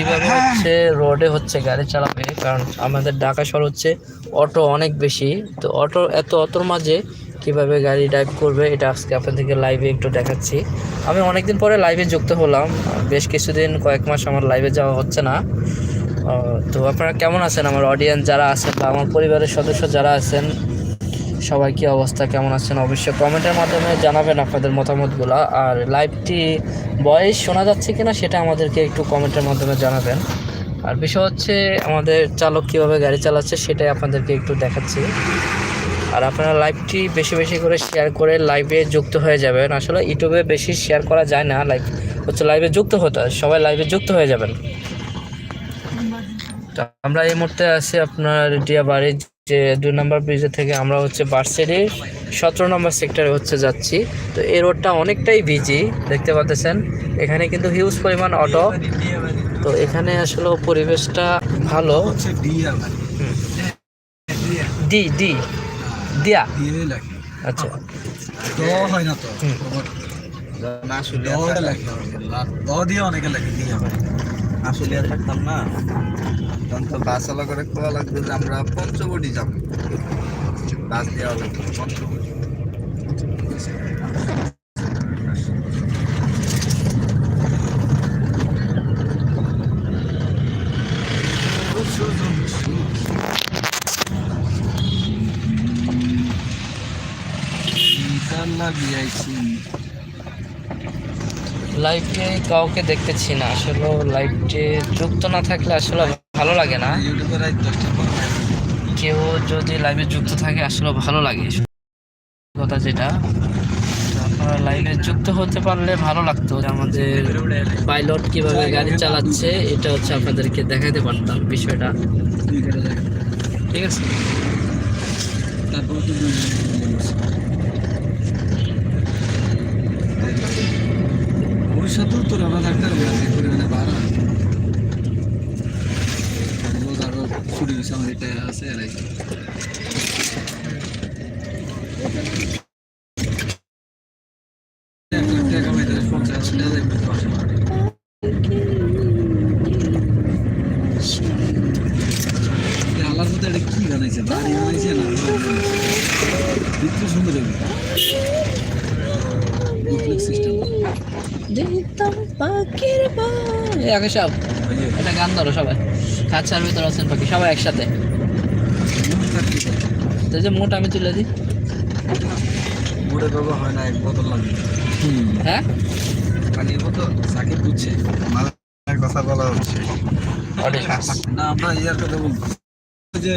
কীভাবে হচ্ছে রোডে হচ্ছে গাড়ি চালাবে? কারণ আমাদের ঢাকা শহর হচ্ছে অটো অনেক বেশি। তো অটো এত অটোর মাঝে কীভাবে গাড়ি ড্রাইভ করবে এটা আজকে আপনাদেরকে লাইভে একটু দেখাচ্ছি। আমি অনেকদিন পরে লাইভে যুক্ত হলাম। বেশ কিছুদিন কয়েক মাস আমার লাইভে যাওয়া হচ্ছে না। তো আপনারা কেমন আছেন? আমার অডিয়েন্স যারা আছেন বা আমার পরিবারের সদস্য যারা আছেন সবাই কি অবস্থা, কেমন আছেন অবশ্যই কমেন্টের মাধ্যমে জানাবেন আপনাদের মতামতগুলো। আর লাইভটি বয়স শোনা যাচ্ছে কিনা সেটা আমাদেরকে একটু কমেন্টের মাধ্যমে জানাবেন। আর বিষয় হচ্ছে আমাদের চালক কীভাবে গাড়ি চালাচ্ছে সেটাই আপনাদেরকে একটু দেখাচ্ছি। আর আপনারা লাইভটি বেশি বেশি করে শেয়ার করে লাইভে যুক্ত হয়ে যাবেন। আসলে ইউটিউবে বেশি শেয়ার করা যায় না, লাইভ হচ্ছে লাইভে যুক্ত হতে হয়, সবাই লাইভে যুক্ত হয়ে যাবেন। আমরা এই মুহূর্তে আছি আপনার ডিয়াবাড়ি যে দুই নম্বর ব্রিজে থেকে আমরা হচ্ছে বার্সেরি সতেরো নম্বর সেক্টরে হচ্ছে যাচ্ছি। তো এই রোডটা অনেকটাই বিজি দেখতে পাচ্ছেন এখানে কিন্তু হিউজ পরিমাণ অটো তো এখানে আসলে পরিবেশটা ভালো। ডি ডি দিয়া। আচ্ছা। হয় না তো। আসলে দটা লাগে দ দিয়ে অনেকে লাগে আসলে থাকতাম না। তখন তো বাস আলা করে খোলা লাগবে যে আমরা পঞ্চবটি যাব। বাস দেওয়া লাগবে পঞ্চবটি। লাইভে কাউকে দেখতেছি না, আসলে লাইভটি যুক্ত না থাকলে আসলে ভালো লাগে না। কেউ যদি লাইভে যুক্ত থাকে আসলে ভালো লাগে। কথা যেটা। আপনারা লাইভে যুক্ত হতে পারলে ভালো লাগতো। আমাদের পাইলট কীভাবে গাড়ি চালাচ্ছে এটা হচ্ছে আপনাদেরকে দেখাতে পারতাম বিষয়টা। ঠিক আছে? ভবিষ্যতেও তোর আমরা ডাক্তার আছে পরিমাণে বাড়া রোজ আরও ছুটি আমার এটা আছে আর এটা কি বানাইছে? বাড়ি বানাইছে না? দেখতে সুন্দর হবে। ডুপ্লেক্স সিস্টেম আগে সব এটা গান ধরো সবাই। খাঁচার ভিতর আছেন পাখি সবাই একসাথে। তো যে মোট আমি তুলে দিই। মোটে বাবা হয় না এক বোতল লাগবে হ্যাঁ? পানির বোতল সাকিব বুঝছে। কথা বলা হচ্ছে। না আমরা ইয়ার কথা বলব যে